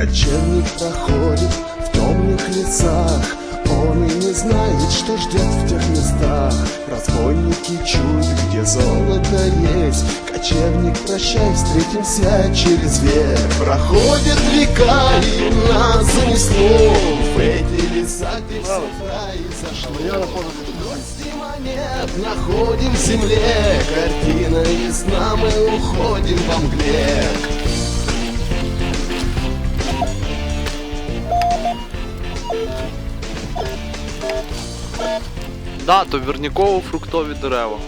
Кочевник проходит в темных лесах. Он и не знает, что ждет в тех местах. Разбойники чуют, где золото есть. Кочевник, прощай, встретимся через век. Проходят века, и нас занесло В эти леса, где все произошло Гости монет находим в земле. Картина ясна, мы уходим во мгле Да, то вірніково-фруктові дерева.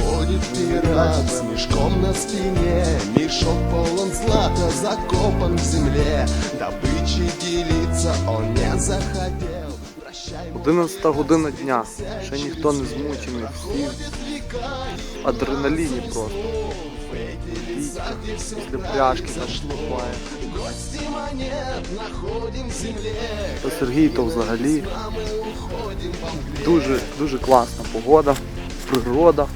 Ходит пират с мешком на спине Мешок полон злата, закопан в земле Добычей делиться он не захотел 11 година дня. Ще ніхто не змучений. Всі в адреналіні просто. Після пляшки там буває. Сергій то взагалі дуже, дуже класна погода, природа.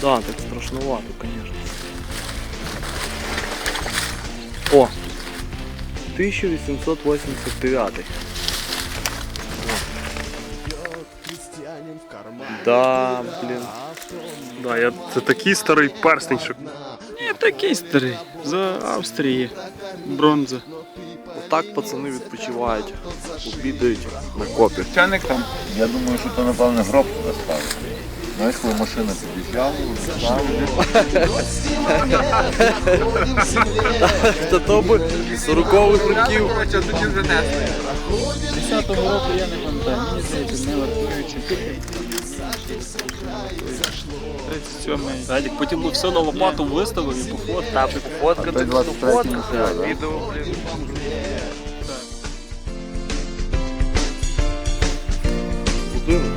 Да, так страшновато, звісно. О! 1889. Крестьянин в кармане Да, блін. Да, я, це такий старий перстень, що такий старий. З Австрії. Бронза. Отак пацани відпочивають, обідають на копі. Чайник там. Я думаю, що то напевне гроб туди ставили. Знаєш, коли машина під'їжджала, Та то би 40-х років. Коротше, тоді вже несли. 10-го року я не пам'ятаю, мені здається, не вартуючи. 37-й. Радік, потім ми все на лопату виставили і пофоткав. Та фоткати, Той 23-й фотка, да? відео, блін. Будинок.